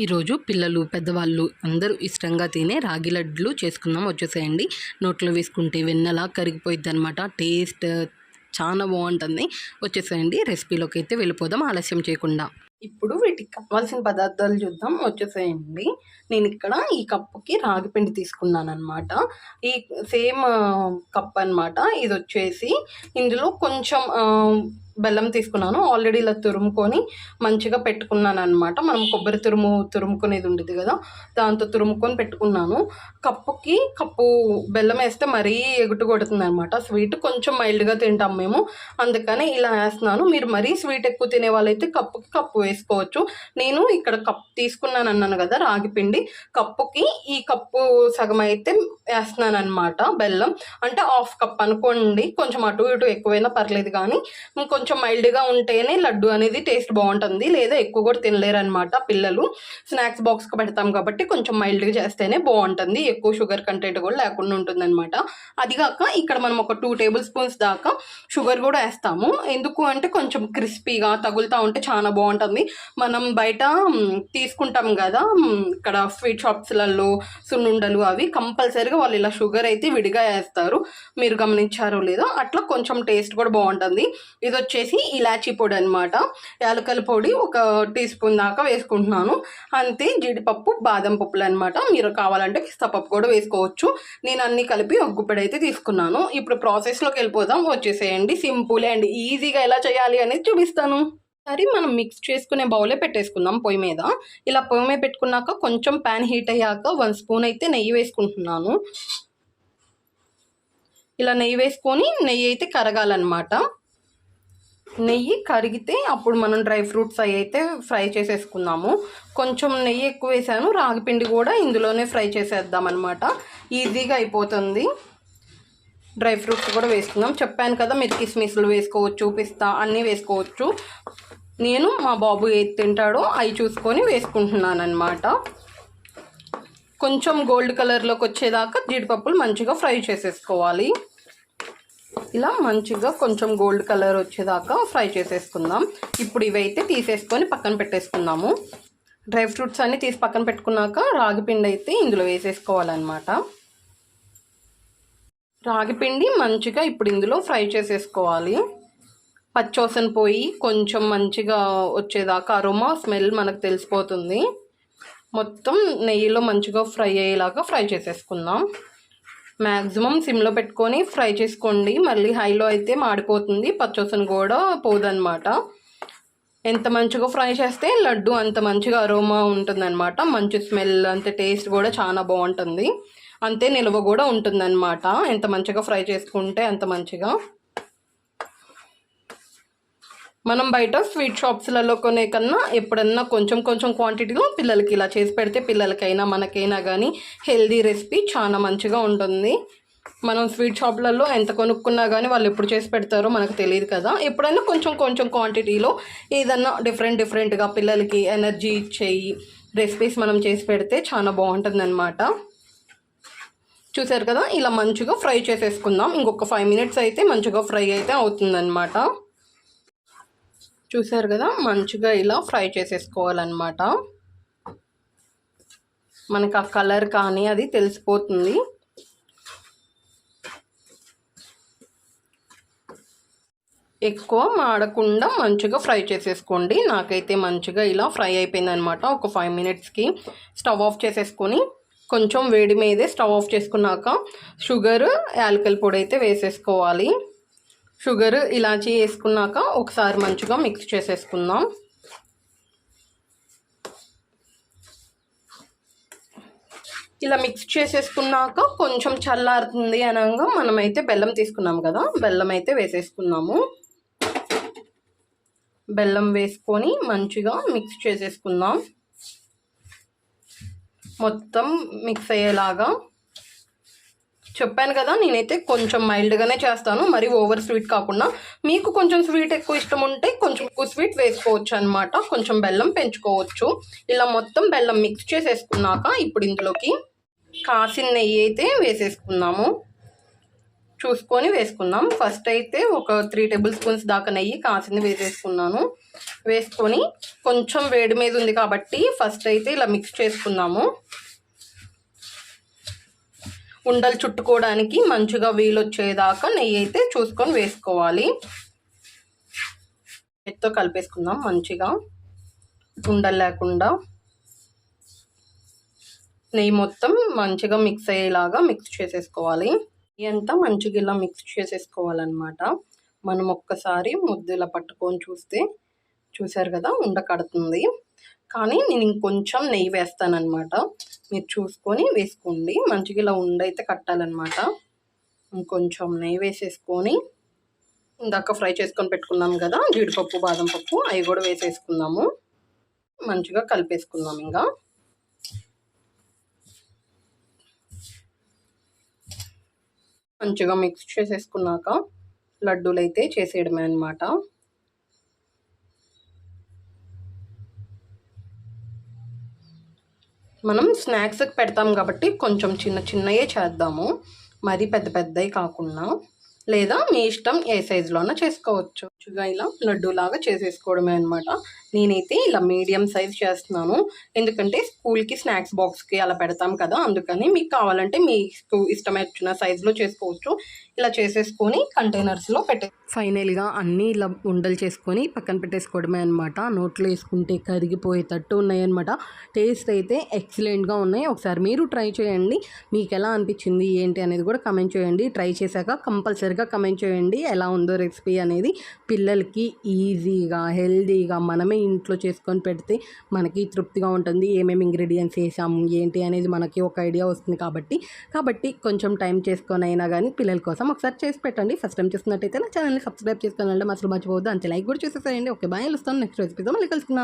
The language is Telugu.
ఈరోజు పిల్లలు పెద్దవాళ్ళు అందరూ ఇష్టంగా తినే రాగి లడ్లు చేసుకుందాం. వచ్చేసేయండి. నోట్లో వేసుకుంటే వెన్నలా కరిగిపోయిద్ది అనమాట టేస్ట్ చాలా బాగుంటుంది. వచ్చేసేయండి. రెసిపీలోకి అయితే వెళ్ళిపోదాం. ఆలస్యం చేయకుండా. ఇప్పుడు వీటికి కావాల్సిన పదార్థాలు చూద్దాం. వచ్చేసేయండి. నేను ఇక్కడ ఈ కప్పుకి రాగి పిండి తీసుకున్నాను అనమాట ఈ సేమ్ కప్ అన్నమాట. ఇది వచ్చేసి ఇందులో కొంచెం బెల్లం తీసుకున్నాను. ఆల్రెడీ ఇలా తురుముకొని మంచిగా పెట్టుకున్నాను అనమాట మనం కొబ్బరి తురుము తురుముకునేది ఉండేది కదా. దాంతో తురుముకొని పెట్టుకున్నాను. కప్పుకి కప్పు బెల్లం వేస్తే మరీ ఎగుటు కొడుతుంది అనమాట స్వీట్ కొంచెం మైల్డ్గా తింటాం మేము. అందుకని ఇలా వేస్తున్నాను. మీరు మరీ స్వీట్ ఎక్కువ తినే వాళ్ళైతే కప్పుకి కప్పు వేసుకోవచ్చు. నేను ఇక్కడ కప్ తీసుకున్నాను అన్నాను కదా రాగి పిండి. కప్పుకి ఈ కప్పు సగం అయితే వేస్తున్నాను అనమాట బెల్లం. అంటే హాఫ్ కప్ అనుకోండి కొంచెం అటు ఇటు ఎక్కువైనా పర్లేదు కానీ కొంచెం మైల్డ్గా ఉంటేనే లడ్డు అనేది టేస్ట్ బాగుంటుంది. లేదా ఎక్కువ కూడా తినలేరు అనమాట పిల్లలు. స్నాక్స్ బాక్స్కి పెడతాం కాబట్టి కొంచెం మైల్డ్గా చేస్తేనే బాగుంటుంది. ఎక్కువ షుగర్ కంటెంట్ కూడా లేకుండా ఉంటుంది అనమాట అది కాక ఇక్కడ మనం ఒక టూ టేబుల్ స్పూన్స్ దాకా షుగర్ కూడా వేస్తాము. ఎందుకు అంటే కొంచెం క్రిస్పీగా తగులుతూ ఉంటే చాలా బాగుంటుంది. మనం బయట తీసుకుంటాం కదా ఇక్కడ స్వీట్ షాప్స్లలో సున్నుండలు అవి కంపల్సరీగా వాళ్ళు ఇలా షుగర్ అయితే విడిగా వేస్తారు. మీరు గమనించారో లేదో అట్లా కొంచెం టేస్ట్ కూడా బాగుంటుంది. ఇది వచ్చేసి ఇలాచీ పొడి అనమాట యాలకల పొడి ఒక టీ స్పూన్ దాకా వేసుకుంటున్నాను. అంతే జీడిపప్పు బాదం పప్పులు అనమాట మీరు కావాలంటే పిస్తా పప్పు కూడా వేసుకోవచ్చు. నేను అన్ని కలిపి ఒగ్గుపెడి అయితే తీసుకున్నాను. ఇప్పుడు ప్రాసెస్లోకి వెళ్ళిపోదాం. వచ్చేసేయండి. సింపుల్ అండ్ ఈజీగా ఎలా చేయాలి అనేది చూపిస్తాను. సరే మనం మిక్స్ చేసుకునే బౌలే పెట్టేసుకుందాం పొయ్యి మీద. ఇలా పొయ్యి మీద పెట్టుకున్నాక కొంచెం ప్యాన్ హీట్ అయ్యాక వన్ స్పూన్ అయితే నెయ్యి వేసుకుంటున్నాను. ఇలా నెయ్యి వేసుకొని నెయ్యి అయితే కరగాలన్నమాట. నెయ్యి కరిగితే అప్పుడు మనం డ్రై ఫ్రూట్స్ అవి అయితే ఫ్రై చేసేసుకుందాము. కొంచెం నెయ్యి ఎక్కువ వేసాను. రాగిపిండి కూడా ఇందులోనే ఫ్రై చేసేద్దాం అనమాట ఈజీగా అయిపోతుంది. డ్రై ఫ్రూట్స్ కూడా వేసుకుందాం. చెప్పాను కదా మీరు కిస్మిస్లు వేసుకోవచ్చు పిస్తా అన్నీ వేసుకోవచ్చు. నేను మా బాబు ఏది తింటాడో అవి చూసుకొని వేసుకుంటున్నాను అనమాట కొంచెం గోల్డ్ కలర్లోకి వచ్చేదాకా జీడిపప్పులు మంచిగా ఫ్రై చేసేసుకోవాలి. ఇలా మంచిగా కొంచెం గోల్డ్ కలర్ వచ్చేదాకా ఫ్రై చేసేసుకుందాం. ఇప్పుడు ఇవైతే తీసేసుకొని పక్కన పెట్టేసుకుందాము. డ్రై ఫ్రూట్స్ అన్నీ తీసి పక్కన పెట్టుకున్నాక రాగి పిండి అయితే ఇందులో వేసేసుకోవాలన్నమాట. రాగి పిండి మంచిగా ఇప్పుడు ఇందులో ఫ్రై చేసేసుకోవాలి. పచ్చోసన పోయి కొంచెం మంచిగా వచ్చేదాకా అరోమా స్మెల్ మనకు తెలిసిపోతుంది. మొత్తం నెయ్యిలో మంచిగా ఫ్రై అయ్యేలాగా ఫ్రై చేసేసుకుందాం. మ్యాక్సిమం సిమ్లో పెట్టుకొని ఫ్రై చేసుకోండి. మళ్ళీ హైలో అయితే మాడిపోతుంది. పచ్చోసన కూడా పోదన్నమాట. ఎంత మంచిగా ఫ్రై చేస్తే లడ్డు అంత మంచిగా అరోమా ఉంటుందన్నమాట. మంచి స్మెల్ అంతే టేస్ట్ కూడా చాలా బాగుంటుంది. అంతే నిల్వ కూడా ఉంటుందన్నమాట. ఎంత మంచిగా ఫ్రై చేసుకుంటే అంత మంచిగా. మనం బయట స్వీట్ షాప్స్లలో కొనే కన్నా ఎప్పుడన్నా కొంచెం కొంచెం క్వాంటిటీలో పిల్లలకి ఇలా చేసి పెడితే పిల్లలకైనా మనకైనా కానీ హెల్దీ రెసిపీ చాలా మంచిగా ఉంటుంది. మనం స్వీట్ షాప్లలో ఎంత కొనుక్కున్నా కానీ వాళ్ళు ఎప్పుడు చేసి పెడతారో మనకు తెలియదు కదా. ఎప్పుడైనా కొంచెం కొంచెం క్వాంటిటీలో ఏదన్నా డిఫరెంట్ డిఫరెంట్గా పిల్లలకి ఎనర్జీ ఇచ్చేయి రెసిపీస్ మనం చేసి పెడితే చాలా బాగుంటుంది అనమాట చూసారు కదా? ఇలా మంచిగా ఫ్రై చేసేసుకుందాం. ఇంకొక ఫైవ్ మినిట్స్ అయితే మంచిగా ఫ్రై అయితే అవుతుందన్నమాట. చూసారు కదా మంచిగా ఇలా ఫ్రై చేసేసుకోవాలన్నమాట. మనకు ఆ కలర్ కానీ అది తెలిసిపోతుంది. ఎక్కువ మాడకుండా మంచిగా ఫ్రై చేసేసుకోండి. నాకైతే మంచిగా ఇలా ఫ్రై అయిపోయింది అనమాట ఒక ఫైవ్ మినిట్స్కి స్టవ్ ఆఫ్ చేసేసుకొని కొంచెం వేడి మీదే స్టవ్ ఆఫ్ చేసుకున్నాక షుగర్ యాలకల పొడి అయితే వేసేసుకోవాలి. షుగర్ ఇలాచీ వేసుకున్నాక ఒకసారి మంచిగా మిక్స్ చేసేసుకుందాం. ఇలా మిక్స్ చేసేసుకున్నాక కొంచెం చల్లారుతుంది అనగా మనమైతే బెల్లం తీసుకున్నాం కదా బెల్లం అయితే వేసేసుకున్నాము. బెల్లం వేసుకొని మంచిగా మిక్స్ చేసేసుకుందాం. మొత్తం మిక్స్ అయ్యేలాగా చెప్పాను కదా నేనైతే కొంచెం మైల్డ్గానే చేస్తాను మరి ఓవర్ స్వీట్ కాకుండా. మీకు కొంచెం స్వీట్ ఎక్కువ ఇష్టం ఉంటే కొంచెం ఎక్కువ స్వీట్ వేసుకోవచ్చు అనమాట కొంచెం బెల్లం పెంచుకోవచ్చు. ఇలా మొత్తం బెల్లం మిక్స్ చేసేసుకున్నాక ఇప్పుడు ఇందులోకి కాసిన నెయ్యి అయితే వేసేసుకున్నాము చూసుకొని వేసుకుందాం. ఫస్ట్ అయితే ఒక త్రీ టేబుల్ స్పూన్స్ దాకా నెయ్యి కాసింది వేసేసుకున్నాను. వేసుకొని కొంచెం వేడి మీద ఉంది కాబట్టి ఫస్ట్ అయితే ఇలా మిక్స్ చేసుకుందాము. ఉండలు చుట్టుకోవడానికి మంచిగా వీలు వచ్చేదాకా నెయ్యి అయితే చూసుకొని వేసుకోవాలి. నెయ్యితో కలిపేసుకుందాం మంచిగా. ఉండలు లేకుండా. నెయ్యి మొత్తం మంచిగా మిక్స్ అయ్యేలాగా మిక్స్ చేసేసుకోవాలి. అంతా మంచిగా ఇలా మిక్స్ చేసేసుకోవాలన్నమాట. మనం ఒక్కసారి ముద్దు ఇలా పట్టుకొని చూస్తే చూసారు కదా ఉండకడుతుంది కానీ నేను ఇంకొంచెం నెయ్యి వేస్తానన్నమాట. మీరు చూసుకొని వేసుకోండి. మంచిగా ఇలా ఉండైతే కట్టాలన్నమాట. ఇంకొంచెం నెయ్యి వేసేసుకొని ఇందాక ఫ్రై చేసుకొని పెట్టుకున్నాం కదా జీడిపప్పు బాదం పప్పు అవి కూడా వేసేసుకుందాము. మంచిగా కలిపేసుకుందాం ఇంకా. మంచిగా మిక్స్ చేసేసుకున్నాక లడ్డూలు అయితే చేసేయడమే అనమాట మనం స్నాక్స్కి పెడతాం కాబట్టి కొంచెం చిన్న చిన్నయే చేద్దాము. మరీ పెద్ద పెద్దవి కాకుండా. లేదా మీ ఇష్టం ఏ సైజులోనా చేసుకోవచ్చు. ఇలా లడ్డు లాగా చేసేసుకోవడమే అనమాట నేనైతే ఇలా మీడియం సైజ్ చేస్తున్నాను. ఎందుకంటే స్కూల్కి స్నాక్స్ బాక్స్కి అలా పెడతాం కదా అందుకని మీకు కావాలంటే మీకు ఇష్టమైన సైజులో చేసుకోవచ్చు. ఇలా చేసేసుకొని కంటైనర్స్లో పెట్టే ఫైనల్గా అన్నీ ఇలా ఉండలు చేసుకొని పక్కన పెట్టేసుకోవడమే అనమాట నోట్లో వేసుకుంటే కరిగిపోయేటట్టు ఉన్నాయన్నమాట. టేస్ట్ అయితే ఎక్సలెంట్గా ఉన్నాయి. ఒకసారి మీరు ట్రై చేయండి. మీకు ఎలా అనిపించింది ఏంటి అనేది కూడా కమెంట్ చేయండి. ట్రై చేశాక కంపల్సరీగా కమెంట్ చేయండి. ఎలా ఉందో రెసిపీ అనేది పిల్లలకి ఈజీగా హెల్దీగా మనమే ఇంట్లో చేసుకొని పెడితే మనకి తృప్తిగా ఉంటుంది. ఏమేమి ఇంగ్రీడియంట్స్ వేసాము ఏంటి అనేది మనకి ఒక ఐడియా వస్తుంది కాబట్టి. కాబట్టి కొంచెం టైం చేసుకొని అయినా కానీ పిల్లల కోసం ఒకసారి చేసి పెట్టండి. ఫస్ట్ టైం చూస్తున్నట్టయితే నా ఛానల్ని సబ్స్క్రైబ్ చేసుకోవాలంటే అసలు మర్చిపోవద్దు. అంతే లైక్ కూడా చేసేసేయండి. ఓకే బాయ్ వస్తాను నెక్స్ట్ రెసిపీతో మళ్ళీ కలుసుకుందాం.